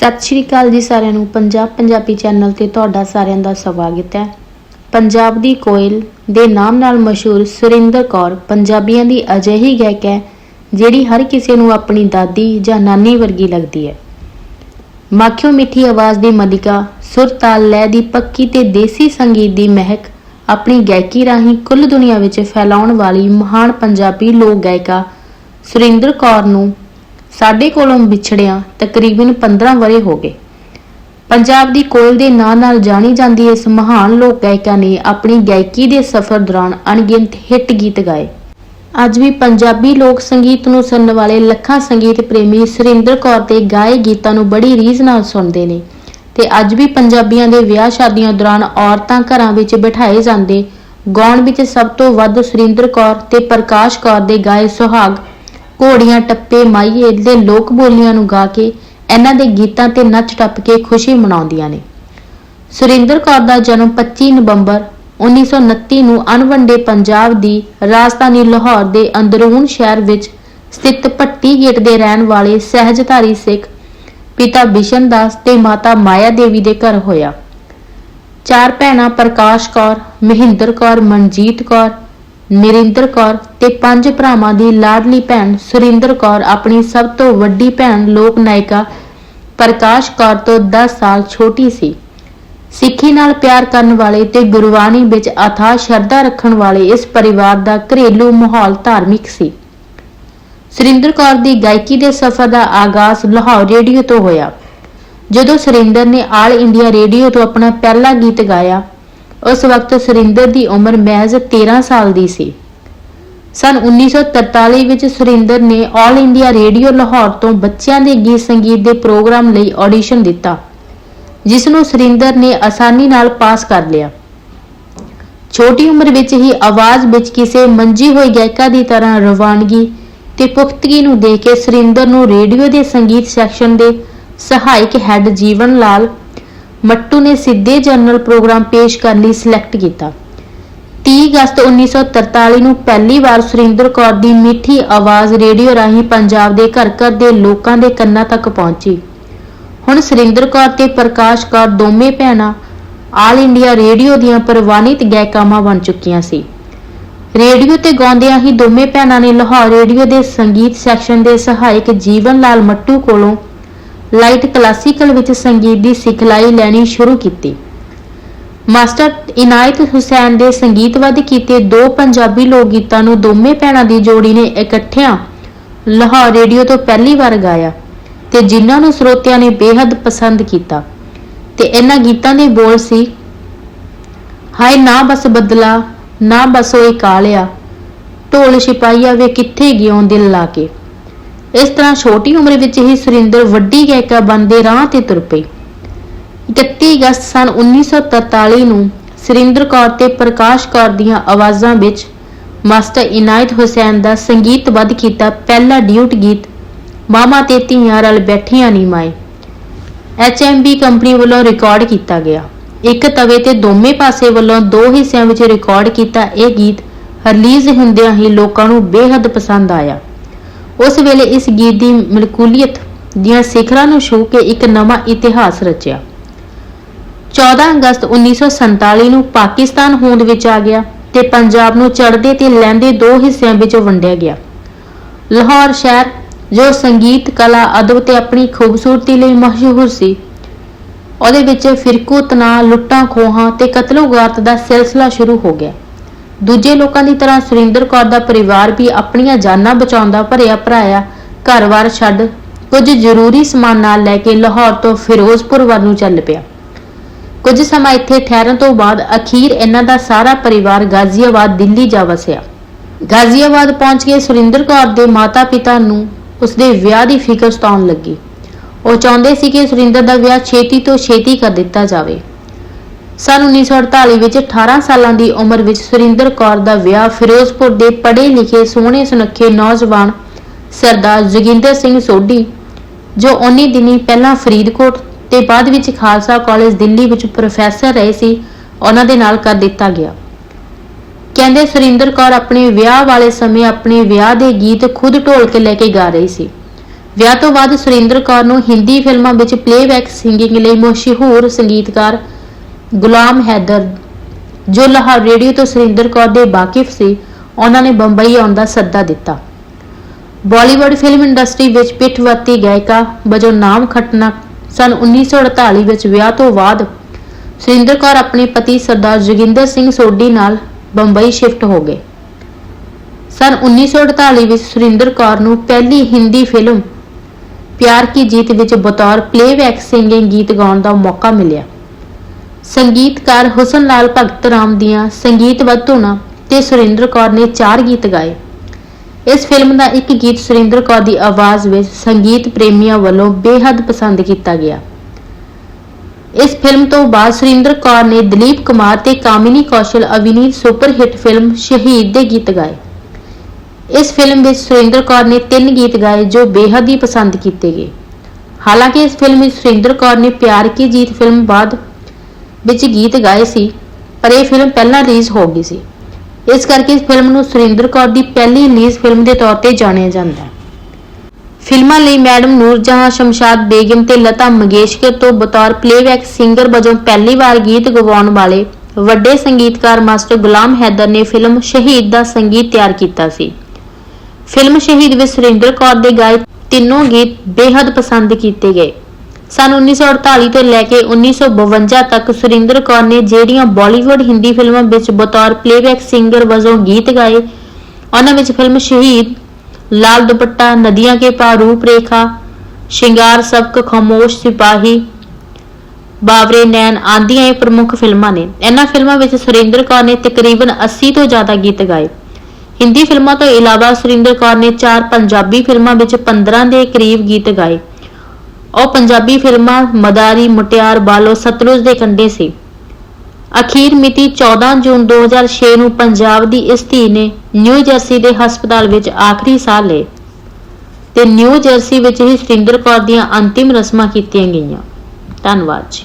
ਸਤਿ ਸ਼੍ਰੀ ਅਕਾਲ ਜੀ ਸਾਰਿਆਂ ਨੂੰ। ਪੰਜਾਬ ਪੰਜਾਬੀ ਚੈਨਲ ਤੇ ਤੁਹਾਡਾ ਸਾਰਿਆਂ ਦਾ ਸਵਾਗਤ ਹੈ। ਪੰਜਾਬ ਦੀ ਕੋਇਲ ਦੇ ਨਾਮ ਨਾਲ ਮਸ਼ਹੂਰ ਸੁਰਿੰਦਰ ਕੌਰ ਪੰਜਾਬੀਆਂ ਦੀ ਅਜਿਹੀ ਗਾਇਕ ਹੈ, ਜਿਹੜੀ ਹਰ ਕਿਸੇ ਨੂੰ ਆਪਣੀ ਦਾਦੀ ਜਾਂ ਨਾਨੀ ਵਰਗੀ ਲੱਗਦੀ ਹੈ। ਮਾਖਿਓ ਮਿੱਠੀ ਆਵਾਜ਼ ਦੀ ਮਲਿਕਾ, ਸੁਰ ਤਾਲ ਲੈ ਦੀ ਪੱਕੀ ਤੇ ਦੇਸੀ ਸੰਗੀਤ ਦੀ ਮਹਿਕ, ਆਪਣੀ ਗਾਇਕੀ ਰਾਹੀਂ ਕੁੱਲ ਦੁਨੀਆ ਵਿੱਚ ਫੈਲਾਉਣ ਵਾਲੀ ਮਹਾਨ ਪੰਜਾਬੀ ਲੋਕ ਗਾਇਕਾ ਸੁਰਿੰਦਰ ਕੌਰ ਨੂੰ ਸਾਡੇ ਕੋਲੋਂ ਵਿਛੜਿਆ ਤਕਰੀਬਨ 15 ਵਰੇ ਹੋ ਗਏ। ਪੰਜਾਬ ਦੀ ਕੋਇਲ ਦੇ ਨਾਂ ਨਾਲ ਜਾਣੀ ਜਾਂਦੀ ਇਸ ਮਹਾਨ ਲੋਕ ਗਾਇਕਾ ਨੇ ਆਪਣੀ ਗਾਇਕੀ ਦੇ ਸਫ਼ਰ ਦੌਰਾਨ ਅਣਗਿਣਤ ਹਿੱਟ ਗੀਤ ਗਾਏ। ਅੱਜ ਵੀ ਪੰਜਾਬੀ ਲੋਕ ਸੰਗੀਤ ਨੂੰ ਸੁਣਨ ਵਾਲੇ ਲੱਖਾਂ ਸੰਗੀਤ ਪ੍ਰੇਮੀ ਸੁਰਿੰਦਰ ਕੌਰ ਦੇ ਗਾਏ ਗੀਤਾਂ ਨੂੰ ਬੜੀ ਰੀਝ ਨਾਲ ਸੁਣਦੇ ਨੇ ਤੇ ਅੱਜ ਵੀ ਪੰਜਾਬੀਆਂ ਦੇ ਵਿਆਹ ਸ਼ਾਦੀਆਂ ਦੌਰਾਨ ਔਰਤਾਂ ਘਰਾਂ ਵਿੱਚ ਬਿਠਾਏ ਜਾਂਦੇ, ਗਾਉਣ ਵਿੱਚ ਸਭ ਤੋਂ ਵੱਧ ਸੁਰਿੰਦਰ ਕੌਰ ਤੇ ਪ੍ਰਕਾਸ਼ ਕੌਰ ਦੇ ਗਾਏ ਸੁਹਾਗ ਘੋੜੀਆਂ ਟੱਪੇ ਮਾਈਏ ਦੇ ਲੋਕ ਬੋਲੀਆਂ ਨੂੰ ਗਾ ਕੇ ਇਹਨਾਂ ਦੇ ਗੀਤਾਂ ਤੇ ਨੱਚ ਟੱਪ ਕੇ ਖੁਸ਼ੀ ਮਨਾਉਂਦੀਆਂ ਨੇ। ਸੁਰਿੰਦਰ ਕੌਰ ਦਾ ਜਨਮ 25 ਨਵੰਬਰ 1929 ਨੂੰ ਅਣਵੰਡੇ ਪੰਜਾਬ ਦੀ ਰਾਜਧਾਨੀ ਲਾਹੌਰ ਦੇ ਅੰਦਰੂਨ ਸ਼ਹਿਰ ਵਿੱਚ ਸਥਿਤ ਭੱਟੀ ਗੇਟ ਦੇ ਰਹਿਣ ਵਾਲੇ ਸਹਿਜਧਾਰੀ ਸਿੱਖ ਪਿਤਾ ਬਿਸ਼ਨ ਦਾਸ ਤੇ ਮਾਤਾ ਮਾਇਆ ਦੇਵੀ ਦੇ ਘਰ ਹੋਇਆ। ਚਾਰ ਭੈਣਾਂ ਪ੍ਰਕਾਸ਼ ਕੌਰ, ਮਹਿੰਦਰ ਕੌਰ, ਮਨਜੀਤ ਕੌਰ ਨਰਿੰਦਰ ਕੌਰ ਤੇ ਪੰਜ ਭਰਾਵਾਂ ਦੀ ਲਾਡਲੀ ਭੈਣ ਸੁਰਿੰਦਰ ਕੌਰ ਆਪਣੀ ਸਭ ਤੋਂ ਵੱਡੀ ਭੈਣ ਲੋਕ ਨਾਇਕਾ ਪ੍ਰਕਾਸ਼ ਕੌਰ ਤੋਂ 10 ਸਾਲ ਛੋਟੀ ਸੀ। ਸਿੱਖੀ ਨਾਲ ਪਿਆਰ ਕਰਨ ਵਾਲੇ ਤੇ ਗੁਰਬਾਣੀ ਵਿੱਚ ਅਥਾਹ ਸ਼ਰਧਾ ਰੱਖਣ ਵਾਲੇ ਇਸ ਪਰਿਵਾਰ ਦਾ ਘਰੇਲੂ ਮਾਹੌਲ ਧਾਰਮਿਕ ਸੀ। ਸੁਰਿੰਦਰ ਕੌਰ ਦੀ ਗਾਇਕੀ ਦੇ ਸਫ਼ਰ ਦਾ ਆਗਾਜ਼ ਲਾਹੌਰ ਰੇਡੀਓ ਤੋਂ ਹੋਇਆ। ਜਦੋਂ ਸੁਰਿੰਦਰ ਨੇ ਆਲ ਇੰਡੀਆ ਰੇਡੀਓ ਤੋਂ ਆਪਣਾ ਪਹਿਲਾ ਗੀਤ ਗਾਇਆ ਉਸ ਵਕਤ ਸੁਰਿੰਦਰ ਦੀ ਉਮਰ ਮਹਿਜ਼ 13 ਸਾਲ ਦੀ ਸੀ। ਸਨ 1943 ਵਿੱਚ ਸੁਰਿੰਦਰ ਨੇ ਆਲ ਇੰਡੀਆ ਰੇਡੀਓ ਲਾਹੌਰ ਤੋਂ ਬੱਚਿਆਂ ਦੇ ਗੀਤ ਸੰਗੀਤ ਦੇ ਪ੍ਰੋਗਰਾਮ ਲਈ ਆਡੀਸ਼ਨ ਦਿੱਤਾ ਜਿਸ ਨੂੰ ਸੁਰਿੰਦਰ ਨੇ ਆਸਾਨੀ ਨਾਲ ਪਾਸ ਕਰ ਲਿਆ। ਛੋਟੀ ਉਮਰ ਵਿੱਚ ਹੀ ਆਵਾਜ਼ ਵਿੱਚ ਕਿਸੇ ਮੰਜੀ ਹੋਈ ਗਾਇਕਾ ਦੀ ਤਰ੍ਹਾਂ ਰਵਾਨਗੀ ਤੇ ਪੁਖਤਗੀ ਨੂੰ ਦੇਖ ਕੇ ਸੁਰਿੰਦਰ ਨੂੰ ਰੇਡੀਓ ਦੇ ਸੰਗੀਤ ਸੈਕਸ਼ਨ ਦੇ ਸਹਾਇਕ ਹੈੱਡ ਜੀਵਨ ਲਾਲ ਮੱਟੂ ਨੇ ਸਿੱਧੇ ਜਨਰਲ ਪ੍ਰੋਗਰਾਮ ਪੇਸ਼ ਕਰਨ ਲਈ ਸਿਲੈਕਟ ਕੀਤਾ। 30 ਅਗਸਤ 1943 ਨੂੰ ਪਹਿਲੀ ਵਾਰ ਸੁਰਿੰਦਰ ਕੌਰ ਦੀ ਮਿੱਠੀ ਆਵਾਜ਼ ਰੇਡੀਓ ਰਾਹੀਂ ਪੰਜਾਬ ਦੇ ਘਰ ਘਰ ਦੇ ਲੋਕਾਂ ਦੇ ਕੰਨਾਂ ਤੱਕ ਪਹੁੰਚੀ। ਹੁਣ ਸੁਰਿੰਦਰ ਕੌਰ ਤੇ ਪ੍ਰਕਾਸ਼ ਕੌਰ ਦੋਵੇਂ ਭੈਣਾਂ ਆਲ ਇੰਡੀਆ ਰੇਡੀਓ ਦੀਆਂ ਪ੍ਰਵਾਨਿਤ ਗਾਇਕਾਵਾਂ ਬਣ ਚੁੱਕੀਆਂ ਸੀ। ਰੇਡੀਓ ਤੇ ਗਾਉਂਦਿਆਂ ਹੀ ਦੋਵੇਂ ਭੈਣਾਂ ਨੇ ਲਾਹੌਰ ਰੇਡੀਓ ਦੇ ਸੰਗੀਤ ਸੈਕਸ਼ਨ ਦੇ ਸਹਾਇਕ ਜੀਵਨ ਲਾਲ ਮੱਟੂ ਕੋਲੋਂ ਲਾਈਟ ਕਲਾਸੀਕਲ ਵਿੱਚ ਸੰਗੀਤ ਦੀ ਸਿਖਲਾਈ ਲੈਣੀ ਸ਼ੁਰੂ ਕੀਤੀ। ਮਾਸਟਰ ਇਨਾਇਤ ਹੁਸੈਨ ਦੇ ਸੰਗੀਤਵੱਧ ਕੀਤੇ ਦੋ ਪੰਜਾਬੀ ਲੋਕ ਗੀਤਾਂ ਨੂੰ ਦੋਵੇਂ ਭੈਣਾਂ ਦੀ ਜੋੜੀ ਨੇ ਇਕੱਠਿਆਂ ਲਾਹੌਰ ਰੇਡੀਓ ਤੋਂ ਪਹਿਲੀ ਵਾਰ ਗਾਇਆ ਤੇ ਜਿਨ੍ਹਾਂ ਨੂੰ ਸਰੋਤਿਆਂ ਨੇ ਬੇहद ਪਸੰਦ ਕੀਤਾ। ਤੇ ਇਹਨਾਂ ਗੀਤਾਂ ਦੇ ਬੋਲ ਸੀ, ਹਾਏ ਨਾ ਬਸ ਬਦਲਾ, ਨਾ ਬਸ ਓਏ ਕਾਲਿਆ, ਢੋਲ ਸਿਪਾਹੀਆ ਵੇ ਕਿੱਥੇ ਗਿਉਂ ਦਿਲ ਲਾ ਕੇ। ਇਸ ਤਰ੍ਹਾਂ ਛੋਟੀ ਉਮਰ ਵਿੱਚ ਹੀ ਸੁਰਿੰਦਰ ਵੱਡੀ ਗਾਇਕਾ ਬਣਦੇ ਰਾਹ ਤੇ ਤੁਰ ਪਈ। 31 ਅਗਸਤ ਸਨ 1943 ਨੂੰ ਸੁਰਿੰਦਰ ਕੌਰ ਤੇ ਪ੍ਰਕਾਸ਼ ਕੌਰ ਦੀਆਂ ਆਵਾਜ਼ਾਂ ਵਿੱਚ ਮਾਸਟਰ ਇਨਾਇਤ ਹੁਸੈਨ ਦਾ ਸੰਗੀਤਬੱਧ ਕੀਤਾ। ਪਹਿਲਾ ਡਿਊਟ ਗੀਤ, ਮਾਮਾ ਤੇ ਧੀਆਂ ਰਲ ਬੈਠੀਆਂ ਨੀ ਮਾਏ। ਐਚਐਮਬੀ ਕੰਪਨੀ ਵੱਲੋਂ ਰਿਕਾਰਡ ਕੀਤਾ ਗਿਆ। ਇੱਕ ਤਵੇ ਤੇ ਦੋਵੇਂ ਪਾਸੇ ਵੱਲੋਂ ਦੋ ਹਿੱਸਿਆਂ ਵਿੱਚ ਰਿਕਾਰਡ ਕੀਤਾ ਇਹ ਗੀਤ, ਰਿਲੀਜ਼ ਹੁੰਦਿਆਂ ਹੀ ਲੋਕਾਂ ਨੂੰ ਬੇहद ਪਸੰਦ ਆਇਆ। ਉਸ ਵੇਲੇ ਇਸ ਗੀਤ ਦੀ ਮਲਕੂਲੀਅਤ ਦੀਆਂ ਸਿਖਰਾਂ ਨੂੰ ਛੂ ਕੇ ਇੱਕ ਨਵਾਂ ਇਤਿਹਾਸ ਰਚਿਆ। 14 ਅਗਸਤ 1947 ਨੂੰ ਪਾਕਿਸਤਾਨ ਹੋਂਦ ਵਿੱਚ ਆ ਗਿਆ ਤੇ ਪੰਜਾਬ ਨੂੰ ਚੜ੍ਹਦੇ ਤੇ ਲਹਿੰਦੇ ਦੋ ਹਿੱਸਿਆਂ ਵਿੱਚ ਵੰਡਿਆ ਗਿਆ। ਲਾਹੌਰ ਸ਼ਹਿਰ, ਜੋ ਸੰਗੀਤ, ਕਲਾ, ਅਦਬ ਤੇ ਆਪਣੀ ਖੂਬਸੂਰਤੀ ਲਈ ਮਸ਼ਹੂਰ ਸੀ, ਉਹਦੇ ਵਿੱਚ ਫਿਰਕੂ ਤਨਾਅ ਲੁੱਟਾਂ ਖੋਹਾਂ ਤੇ ਕਤਲੋਗਾਤ ਦਾ ਸਿਲਸਿਲਾ ਸ਼ੁਰੂ ਹੋ ਗਿਆ। ਦੂਜੇ ਲੋਕਾਂ ਦੀ ਤਰ੍ਹਾਂ ਸੁਰਿੰਦਰ ਕੌਰ ਦਾ ਪਰਿਵਾਰ ਵੀ ਆਪਣੀਆਂ ਜਾਨਾਂ ਬਚਾਉਂਦਾ ਭਰਿਆ ਭਰਾਇਆ ਘਰ-ਬਾਰ ਛੱਡ ਕੁਝ ਜ਼ਰੂਰੀ ਸਮਾਨ ਨਾਲ ਲੈ ਕੇ ਲਾਹੌਰ ਤੋਂ ਫਿਰੋਜ਼ਪੁਰ ਵੱਲ ਨੂੰ ਚੱਲ ਪਿਆ। ਕੁਝ ਸਮਾਂ ਇੱਥੇ ਠਹਿਰਨ ਤੋਂ ਬਾਅਦ ਅਖੀਰ ਇਹਨਾਂ ਦਾ ਸਾਰਾ ਪਰਿਵਾਰ ਗਾਜ਼ੀਆਬਾਦ, ਦਿੱਲੀ ਜਾ ਵਸਿਆ। ਗਾਜ਼ੀਆਬਾਦ ਪਹੁੰਚ ਕੇ ਸੁਰਿੰਦਰ ਕੌਰ ਦੇ ਮਾਤਾ-ਪਿਤਾ ਨੂੰ ਉਸਦੇ ਵਿਆਹ ਦੀ ਫਿਕਰ ਸਤਾਉਣ ਲੱਗੀ। ਉਹ ਚਾਹੁੰਦੇ ਸੀ ਕਿ ਸੁਰਿੰਦਰ ਦਾ ਵਿਆਹ ਛੇਤੀ ਤੋਂ ਛੇਤੀ ਕਰ ਦਿੱਤਾ ਜਾਵੇ। ਸਨ 1948 ਵਿੱਚ 18 ਸਾਲਾਂ ਦੀ ਉਮਰ ਵਿੱਚ ਸੁਰਿੰਦਰ ਕੌਰ ਦਾ ਵਿਆਹ ਫਿਰੋਜ਼ਪੁਰ ਦੇ ਪੜ੍ਹੇ ਲਿਖੇ ਸੋਹਣੇ ਸੁਨੱਖੇ ਨੌਜਵਾਨ ਸਰਦਾਰ ਜੋਗਿੰਦਰ ਸਿੰਘ ਸੋਢੀ, ਜੋ ਉਨੀ ਦਿਨੀ ਪਹਿਲਾਂ ਫਰੀਦਕੋਟ ਤੇ ਬਾਅਦ ਵਿੱਚ ਖਾਲਸਾ ਕਾਲਜ ਦਿੱਲੀ ਵਿੱਚ ਪ੍ਰੋਫੈਸਰ ਰਹੇ ਸੀ, ਉਹਨਾਂ ਦੇ ਨਾਲ ਕਰ ਦਿੱਤਾ ਗਿਆ। ਕਹਿੰਦੇ ਸੁਰਿੰਦਰ ਕੌਰ ਆਪਣੇ ਵਿਆਹ ਵਾਲੇ ਸਮੇਂ ਆਪਣੇ ਵਿਆਹ ਦੇ ਗੀਤ ਖੁਦ ਢੋਲ ਕੇ ਲੈ ਕੇ ਗਾ ਰਹੀ ਸੀ। ਵਿਆਹ ਤੋਂ ਬਾਅਦ ਸੁਰਿੰਦਰ ਕੌਰ ਨੂੰ ਹਿੰਦੀ ਫਿਲਮਾਂ ਵਿੱਚ ਪਲੇਬੈਕ ਸਿੰਗਿੰਗ ਲਈ ਮਸ਼ਹੂਰ ਸੰਗੀਤਕਾਰ ਗੁਲਾਮ ਹੈਦਰ, ਜੋ ਲਾਹੌਰ ਰੇਡੀਓ ਤੋਂ ਸੁਰਿੰਦਰ ਕੌਰ ਦੇ ਵਾਕਿਫ ਸੀ, ਉਹਨਾਂ ਨੇ ਬੰਬਈ ਆਉਣ ਦਾ ਸੱਦਾ ਦਿੱਤਾ। ਬਾਲੀਵੁੱਡ ਫਿਲਮ ਇੰਡਸਟਰੀ ਵਿੱਚ ਪਿੱਠਵਰਤੀ ਗਾਇਕਾ ਵਜੋਂ ਨਾਮ ਖੱਟਣਾ ਸਨ 1948 ਵਿੱਚ ਵਿਆਹ ਤੋਂ ਬਾਅਦ ਸੁਰਿੰਦਰ ਕੌਰ ਆਪਣੇ ਪਤੀ ਸਰਦਾਰ ਜੋਗਿੰਦਰ ਸਿੰਘ ਸੋਢੀ ਨਾਲ ਬੰਬਈ ਸ਼ਿਫਟ ਹੋ ਗਏ। ਸਨ 1948 ਵਿੱਚ ਸੁਰਿੰਦਰ ਕੌਰ ਨੂੰ ਪਹਿਲੀ ਹਿੰਦੀ ਫਿਲਮ ਪਿਆਰ ਕੀ ਜੀਤ ਵਿੱਚ ਬਤੌਰ ਪਲੇਬੈਕ ਸਿੰਗਿੰਗ ਗੀਤ ਗਾਉਣ ਦਾ ਮੌਕਾ ਮਿਲਿਆ। ਸੰਗੀਤਕਾਰ ਹੁਸਨ ਲਾਲ ਭਗਤ ਰਾਮ ਦੀਆਂ ਸੰਗੀਤਬੱਧ ਧੁਨਾਂ ਤੇ ਸੁਰਿੰਦਰ ਕੌਰ ਨੇ ਚਾਰ ਗੀਤ ਗਾਏ। ਇਸ ਫਿਲਮ ਦਾ ਇੱਕ ਗੀਤ ਸੁਰਿੰਦਰ ਕੌਰ ਦੀ ਆਵਾਜ਼ ਵਿੱਚ ਸੰਗੀਤ ਪ੍ਰੇਮੀਆਂ ਵੱਲੋਂ ਬੇਹੱਦ ਪਸੰਦ ਕੀਤਾ ਗਿਆ। ਇਸ ਫਿਲਮ ਤੋਂ ਬਾਅਦ ਸੁਰਿੰਦਰ ਕੌਰ ਨੇ ਦਲੀਪ ਕੁਮਾਰ ਤੇ ਕਾਮਿਨੀ ਕੌਸ਼ਲ ਅਭਿਨੀਤ ਸੁਪਰ ਹਿੱਟ ਫਿਲਮ ਸ਼ਹੀਦ ਦੇ ਗੀਤ ਗਾਏ। ਇਸ ਫਿਲਮ ਵਿੱਚ ਸੁਰਿੰਦਰ ਕੌਰ ਨੇ ਤਿੰਨ ਗੀਤ ਗਾਏ ਜੋ ਬੇਹੱਦ ਹੀ ਪਸੰਦ ਕੀਤੇ ਗਏ। ਹਾਲਾਂਕਿ ਇਸ ਫਿਲਮ ਵਿੱਚ ਸੁਰਿੰਦਰ ਕੌਰ ਨੇ ਪਿਆਰ ਕੀ ਜੀਤ ਫਿਲਮ ਬਾਅਦ ਵਿੱਚ ਗੀਤ ਗਾਏ ਸੀ, ਪਰ ਇਹ ਫਿਲਮ ਪਹਿਲਾਂ ਰਿਲੀਜ਼ ਹੋ ਗਈ ਸੀ। ਇਸ ਕਰਕੇ ਇਸ ਫਿਲਮ ਨੂੰ ਸੁਰਿੰਦਰ ਕੌਰ ਦੀ ਪਹਿਲੀ ਰਿਲੀਜ਼ ਫਿਲਮ ਦੇ ਤੌਰ ਤੇ ਜਾਣਿਆ ਜਾਂਦਾ ਹੈ। ਫਿਲਮਾਂ ਲਈ ਮੈਡਮ ਨੂਰਜਹਾਂ, ਸ਼ਮਸ਼ਾਦ ਬੇਗਮ ਤੇ ਲਤਾ ਮੰਗੇਸ਼ਕਰ ਤੋਂ ਬਤੌਰ ਪਲੇਬੈਕ ਸਿੰਗਰ ਵਜੋਂ ਪਹਿਲੀ ਵਾਰ ਗੀਤ ਗਵਾਉਣ ਵਾਲੇ ਵੱਡੇ ਸੰਗੀਤਕਾਰ ਮਾਸਟਰ ਗੁਲਾਮ ਹੈਦਰ ਨੇ ਫਿਲਮ ਸ਼ਹੀਦ ਦਾ ਸੰਗੀਤ ਤਿਆਰ ਕੀਤਾ ਸੀ। ਫਿਲਮ ਸ਼ਹੀਦ ਵਿੱਚ ਸੁਰਿੰਦਰ ਕੌਰ ਦੇ ਗਾਏ ਤਿੰਨੋਂ ਗੀਤ ਬੇहद ਪਸੰਦ ਕੀਤੇ ਗਏ। ਸਨ 1948 ਤੋਂ ਲੈ ਕੇ 1952 ਤੱਕ ਸੁਰਿੰਦਰ ਕੌਰ ਨੇ ਜਿਹੜੀਆਂ ਬਾਲੀਵੁੱਡ ਹਿੰਦੀ ਫਿਲਮਾਂ ਵਿੱਚ ਬਤੌਰ ਪਲੇਬੈਕ ਸਿੰਗਰ ਵਜੋਂ ਗੀਤ ਗਾਏ, ਉਹਨਾਂ ਵਿੱਚ ਫਿਲਮ ਸ਼ਹੀਦ, ਲਾਲ ਦੁਪੱਟਾ, ਨਦੀਆਂ ਕੇ ਪਾਰ ਰੂਪ ਰੇਖਾ, ਸ਼ਿੰਗਾਰ ਸਬਕ, ਖਾਮੋਸ਼ ਸਿਪਾਹੀ ਬਾਬਰੇ ਨੈਣ ਆਂਦੀਆਂ ਇਹ ਪ੍ਰਮੁੱਖ ਫਿਲਮਾਂ ਨੇ। ਇਹਨਾਂ ਫਿਲਮਾਂ ਵਿੱਚ ਸੁਰਿੰਦਰ ਕੌਰ ਨੇ ਤਕਰੀਬਨ 80 ਤੋਂ ਜ਼ਿਆਦਾ ਗੀਤ ਗਾਏ। ਹਿੰਦੀ ਫਿਲਮਾਂ ਤੋਂ ਇਲਾਵਾ ਸੁਰਿੰਦਰ ਕੌਰ ਨੇ ਚਾਰ ਪੰਜਾਬੀ ਫਿਲਮਾਂ ਵਿੱਚ 15 ਦੇ ਕਰੀਬ ਗੀਤ ਗਾਏ। ਉਹ ਪੰਜਾਬੀ ਫਿਲਮਾਂ ਮਦਾਰੀ, ਮੁਟਿਆਰ, ਬਾਲੋ, ਸਤਲੁਜ ਦੇ ਕੰਢੇ ਸੀ। ਅਖੀਰ ਮਿਤੀ 14 ਜੂਨ 2006 ਨੂੰ ਪੰਜਾਬ ਦੀ ਇਸ ਧੀ ਨੇ ਨਿਊ ਜਰਸੀ ਦੇ ਹਸਪਤਾਲ ਵਿੱਚ ਆਖਰੀ ਸਾਹ ਲਏ ਤੇ ਨਿਊ ਜਰਸੀ ਵਿੱਚ ਹੀ ਸੁਰਿੰਦਰ ਕੌਰ ਦੀਆਂ ਅੰਤਿਮ ਰਸਮਾਂ ਕੀਤੀਆਂ ਗਈਆਂ। ਧੰਨਵਾਦ ਜੀ।